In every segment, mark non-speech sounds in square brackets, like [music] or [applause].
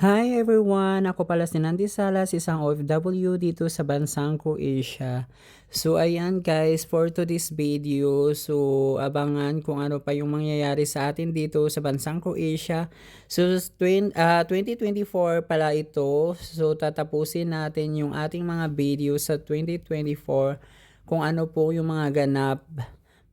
Hi everyone! Ako pala si Nandi Salas, isang OFW dito sa bansang Croatia. So ayan guys, for today's video, so abangan kung ano pa yung mangyayari sa atin dito sa bansang Croatia. So twin, ah, 2024 pala ito, so tatapusin natin yung ating mga video sa 2024 kung ano po yung mga ganap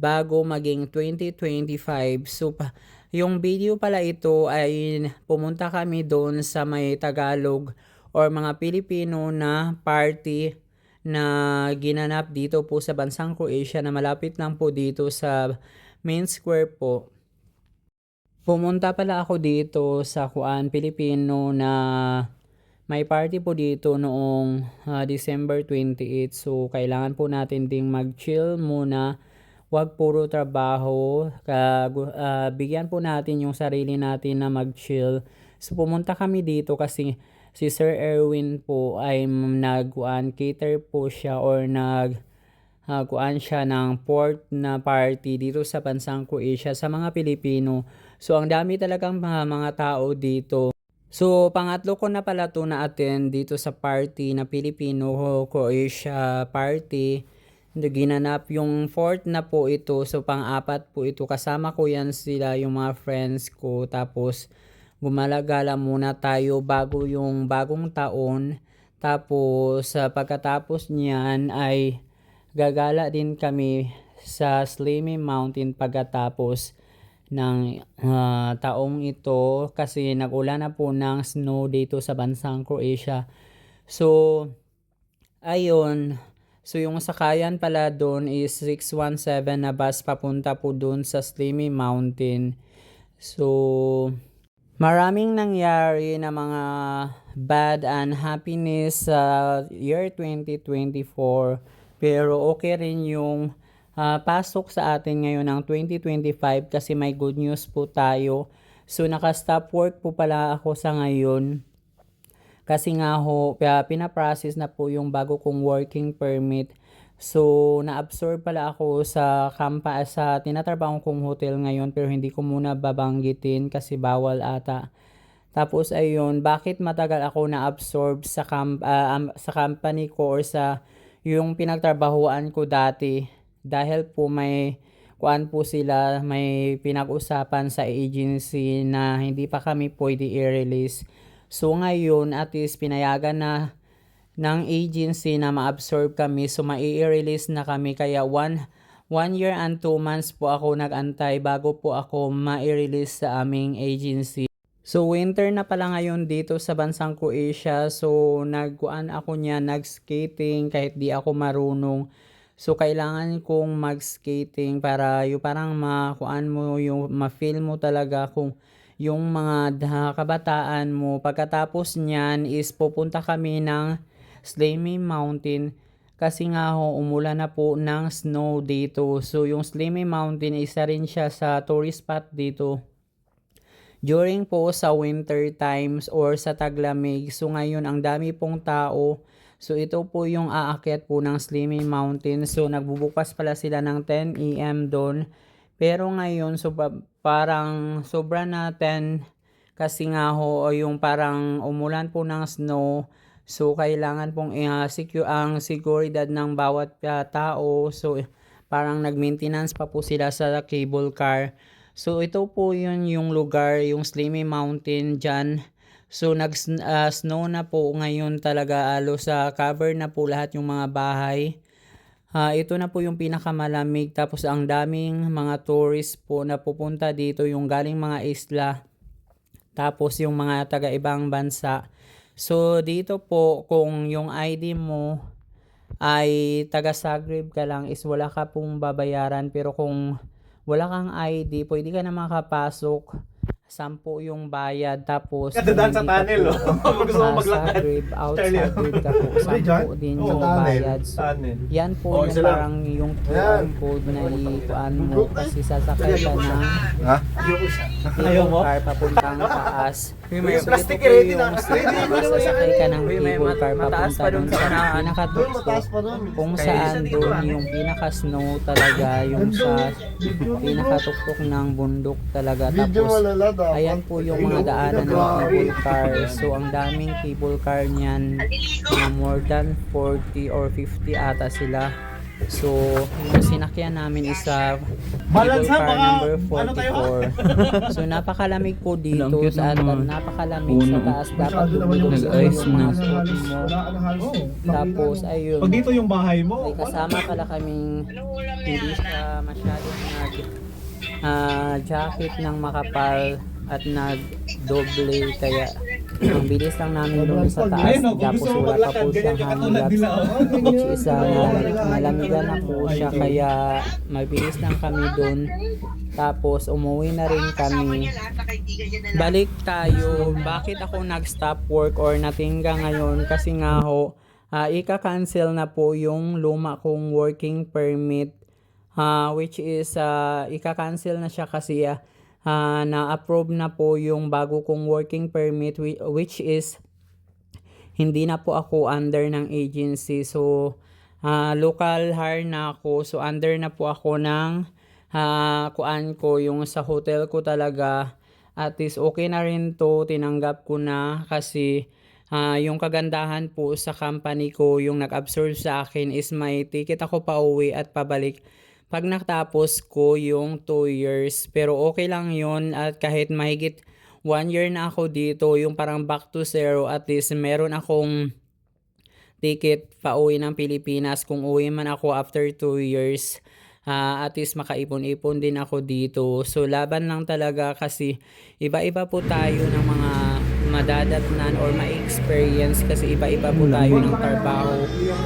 bago maging 2025. So, pa, yung video pala ito ay pumunta kami doon sa may Tagalog or mga Pilipino na party na ginanap dito po sa bansang Croatia na malapit lang po dito sa main square po. Pumunta pala ako dito sa Kuan Pilipino na may party po dito noong ah, December 28. So, kailangan po natin ding mag-chill muna wag puro trabaho, kag, ah, bigyan po natin yung sarili natin na mag-chill. So pumunta kami dito kasi si Sir Erwin po ay nagkuan cater po siya or nag uh, siya ng port na party dito sa bansang Croatia sa mga Pilipino. So ang dami talagang mga, mga tao dito. So pangatlo ko na pala to na attend dito sa party na Pilipino Croatia party ginanap yung fourth na po ito. So pang-apat po ito. Kasama ko yan sila yung mga friends ko. Tapos gumalagala muna tayo bago yung bagong taon. Tapos sa pagkatapos niyan ay gagala din kami sa Slimy Mountain pagkatapos ng ah, taong ito. Kasi nagulan na po ng snow dito sa bansang Croatia. So ayun So yung sakayan pala doon is 617 na bus papunta po doon sa Slimy Mountain. So maraming nangyari na mga bad unhappiness sa year 2024 pero okay rin yung ah, pasok sa atin ngayon ng 2025 kasi may good news po tayo. So naka-stop work po pala ako sa ngayon. Kasi nga ho, pinaprocess na po yung bago kong working permit. So, na-absorb pala ako sa kampa sa tinatrabaho kong hotel ngayon pero hindi ko muna babanggitin kasi bawal ata. Tapos ayun, bakit matagal ako na-absorb sa camp, ah, am- sa company ko or sa yung pinagtrabahuan ko dati dahil po may kuan po sila, may pinag-usapan sa agency na hindi pa kami pwede i-release. So ngayon, at least pinayagan na ng agency na ma-absorb kami. So mai-release na kami. Kaya one, one year and two months po ako nag-antay bago po ako ma-release sa aming agency. So winter na pala ngayon dito sa bansang Croatia. So nagkuan ako niya, nag-skating kahit di ako marunong. So kailangan kong mag-skating para yung parang makuan mo yung ma-feel mo talaga kung yung mga kabataan mo. Pagkatapos niyan is pupunta kami ng Slimy Mountain kasi nga ho umulan na po ng snow dito. So yung Slimy Mountain isa rin siya sa tourist spot dito during po sa winter times or sa taglamig. So ngayon ang dami pong tao. So ito po yung aakyat po ng Slimy Mountain. So nagbubukas pala sila ng 10 AM doon. Pero ngayon so pa- parang sobra na 10 kasi nga ho yung parang umulan po ng snow. So kailangan pong uh, secure ang seguridad ng bawat ah, tao. So parang nag-maintenance pa po sila sa cable car. So ito po yun yung lugar, yung Slimy Mountain dyan. So nag ah, snow na po ngayon talaga alo sa cover na po lahat yung mga bahay. Ah, ito na po yung pinakamalamig. Tapos ang daming mga tourist po na pupunta dito yung galing mga isla tapos yung mga taga ibang bansa. So dito po kung yung ID mo ay taga Zagreb ka lang is wala ka pong babayaran. Pero kung wala kang ID pwede ka na makapasok sampo yung bayad tapos Kadadaan sa tunnel, oh. gusto mo ah, maglakad. Zagreb, out Charlie, oh. Zagreb ka po sampo din Oo, yung tunnel. bayad so, Tunnel. yan po Oh, yung lang. parang yung QR Yan. code na ikuan mo kasi sasakay ka na Ha? Ayaw mo? car papuntang taas. May plastic ready na. sasakay ka ng cable car mataas papunta sa sa. Doon, pa doon. kung saan doon ah. yung pinaka-snow talaga yung sa pinakatuktok ng bundok talaga tapos Ayan po yung mga daanan ng cable car. So, ang daming cable car niyan na more than 40 or 50 ata sila. So, yung sinakyan namin is sa cable car number ano tayo, 44. [laughs] so, napakalamig po dito sa at napakalamig sa taas. Dapat Nag-ice yung mga na. halos. Tapos, ayun. Pag dito yung bahay mo, May kasama pala kaming hindi siya masyadong nag ah, jacket ng makapal at nag doble kaya ang bilis lang namin doon sa taas. Tapos wala pa po siyang oh. which is uh, malamigan na po siya kaya mabilis lang kami doon. Tapos umuwi na rin kami. Balik tayo. Bakit ako nag-stop work or natingga ngayon? Kasi nga ho ah, ika-cancel na po yung luma kong working permit ah, which is ah, ika-cancel na siya kasi ah, na-approve na po yung bago kong working permit whi- which is hindi na po ako under ng agency. So, ah, local hire na ako. So, under na po ako ng ah, kuan ko, yung sa hotel ko talaga. At least okay na rin to, tinanggap ko na kasi ah, yung kagandahan po sa company ko, yung nag-absorb sa akin is may ticket ako pa uwi at pabalik pag natapos ko yung 2 years. Pero okay lang yon at kahit mahigit 1 year na ako dito, yung parang back to zero, at least meron akong ticket pa uwi ng Pilipinas. Kung uwi man ako after 2 years, ah, at least makaipon-ipon din ako dito. So laban lang talaga kasi iba-iba po tayo ng mga madadatnan or ma-experience kasi iba-iba po tayo ng trabaho.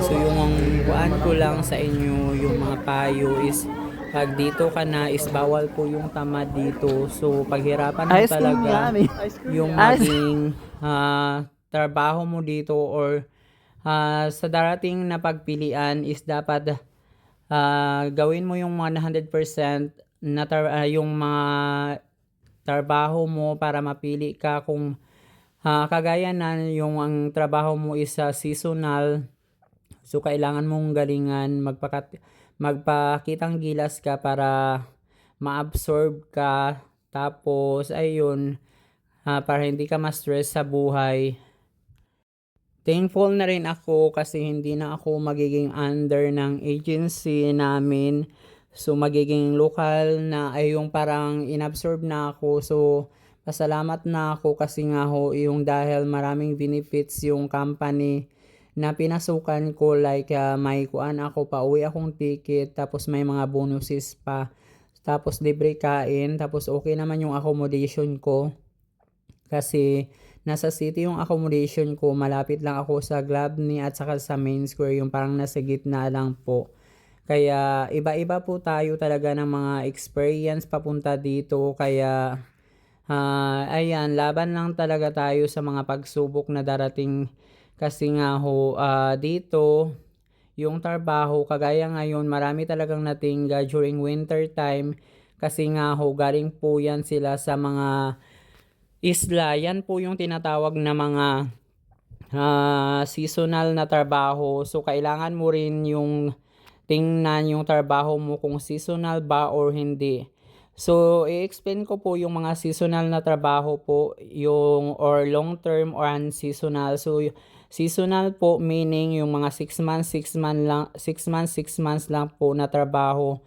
So yung kuan ko lang sa inyo, yung mga payo is pag dito ka na is bawal po yung tamad dito. So paghirapan mo talaga yung maging ah, trabaho mo dito or ah, sa darating na pagpilian is dapat ah, gawin mo yung 100% na tar- ah, yung mga trabaho mo para mapili ka kung ah, kagaya na yung ang trabaho mo is ah, seasonal so kailangan mong galingan magpakat magpakitang gilas ka para ma-absorb ka tapos ayun ah, para hindi ka ma-stress sa buhay Thankful na rin ako kasi hindi na ako magiging under ng agency namin. So magiging local na ay yung parang inabsorb na ako. So pasalamat na ako kasi nga ho yung dahil maraming benefits yung company na pinasukan ko like ah, may kuan ako pa uwi akong ticket tapos may mga bonuses pa. Tapos libre kain tapos okay naman yung accommodation ko. Kasi nasa city yung accommodation ko, malapit lang ako sa Glabni at saka sa main square, yung parang nasa gitna lang po. Kaya iba-iba po tayo talaga ng mga experience papunta dito, kaya ah, ayan, laban lang talaga tayo sa mga pagsubok na darating kasi nga ho, ah, dito, yung trabaho, kagaya ngayon, marami talagang natingga during winter time kasi nga ho, galing po yan sila sa mga isla, yan po yung tinatawag na mga ah, seasonal na trabaho. So, kailangan mo rin yung tingnan yung trabaho mo kung seasonal ba or hindi. So, i-explain ko po yung mga seasonal na trabaho po, yung or long term or unseasonal. So, seasonal po meaning yung mga 6 months, 6 months lang, 6 months, 6 months lang po na trabaho.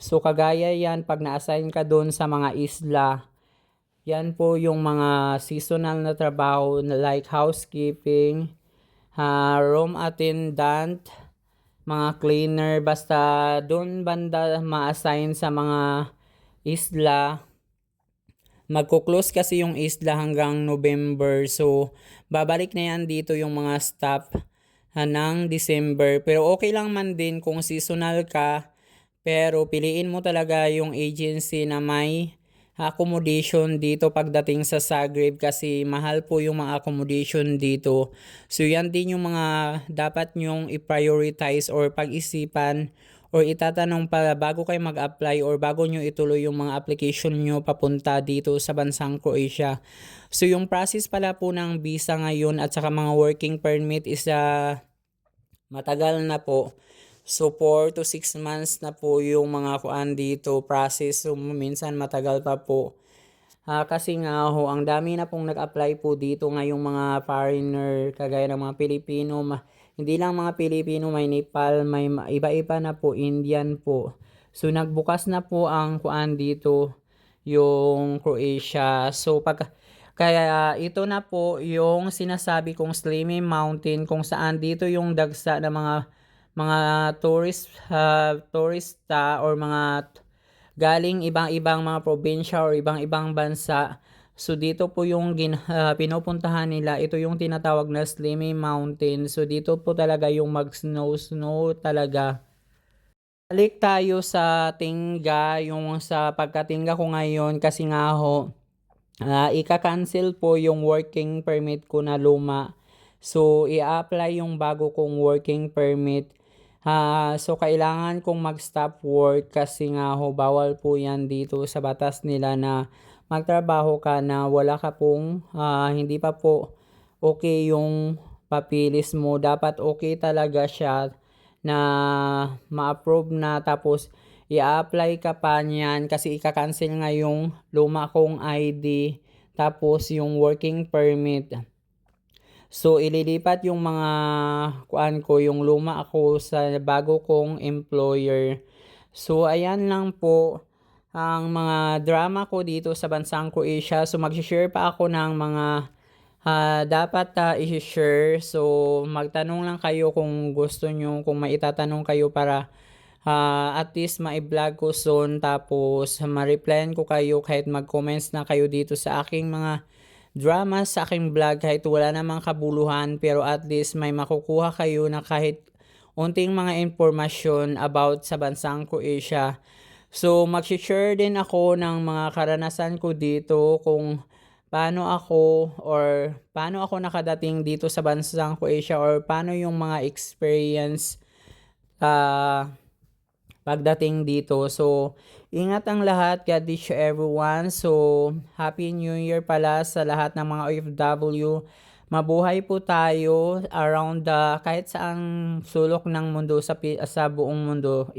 So, kagaya yan pag na-assign ka doon sa mga isla, yan po yung mga seasonal na trabaho na like housekeeping, ah, room attendant, mga cleaner, basta doon banda ma-assign sa mga isla. Magko-close kasi yung isla hanggang November. So, babalik na yan dito yung mga staff ng December. Pero okay lang man din kung seasonal ka. Pero piliin mo talaga yung agency na may accommodation dito pagdating sa Zagreb kasi mahal po yung mga accommodation dito. So yan din yung mga dapat nyong i-prioritize or pag-isipan or itatanong pa bago kayo mag-apply or bago nyo ituloy yung mga application nyo papunta dito sa bansang Croatia. So yung process pala po ng visa ngayon at saka mga working permit is ah, matagal na po. So 4 to 6 months na po yung mga kuan dito process. So minsan matagal pa po. Ah, kasi nga ho, ang dami na pong nag-apply po dito ngayong mga foreigner, kagaya ng mga Pilipino, ma- hindi lang mga Pilipino, may Nepal, may ma- iba-iba na po, Indian po. So, nagbukas na po ang kuan dito, yung Croatia. So, pag, kaya ito na po yung sinasabi kong Slimy Mountain, kung saan dito yung dagsa ng mga mga tourist, ah, tourista or mga galing ibang-ibang mga probinsya or ibang-ibang bansa. So dito po yung gin, ah, pinupuntahan nila, ito yung tinatawag na Slimy Mountain. So dito po talaga yung mag-snow-snow talaga. Balik tayo sa Tinga, yung sa pagkatinga ko ngayon kasi nga ho, ah, ika-cancel po yung working permit ko na luma. So, i-apply yung bago kong working permit. Ah, so, kailangan kong mag-stop work kasi nga ho, bawal po yan dito sa batas nila na magtrabaho ka na wala ka pong, ah, hindi pa po okay yung papilis mo. Dapat okay talaga siya na ma-approve na tapos i-apply ka pa niyan kasi ika-cancel nga yung luma kong ID tapos yung working permit. So, ililipat yung mga kuan ko, yung luma ako sa bago kong employer. So, ayan lang po ang mga drama ko dito sa bansang Croatia. So, mag-share pa ako ng mga ah, dapat ah, i-share. So, magtanong lang kayo kung gusto nyo, kung may itatanong kayo para ah, at least ma-vlog ko soon. Tapos, ma-replyan ko kayo kahit mag-comments na kayo dito sa aking mga dramas sa aking vlog kahit wala namang kabuluhan pero at least may makukuha kayo na kahit unting mga impormasyon about sa bansang Croatia. So, mag-share din ako ng mga karanasan ko dito kung paano ako or paano ako nakadating dito sa bansang Croatia or paano yung mga experience ah pagdating dito. So, ingat ang lahat. God bless you everyone. So, Happy New Year pala sa lahat ng mga OFW. Mabuhay po tayo around the kahit saang sulok ng mundo sa, sa buong mundo.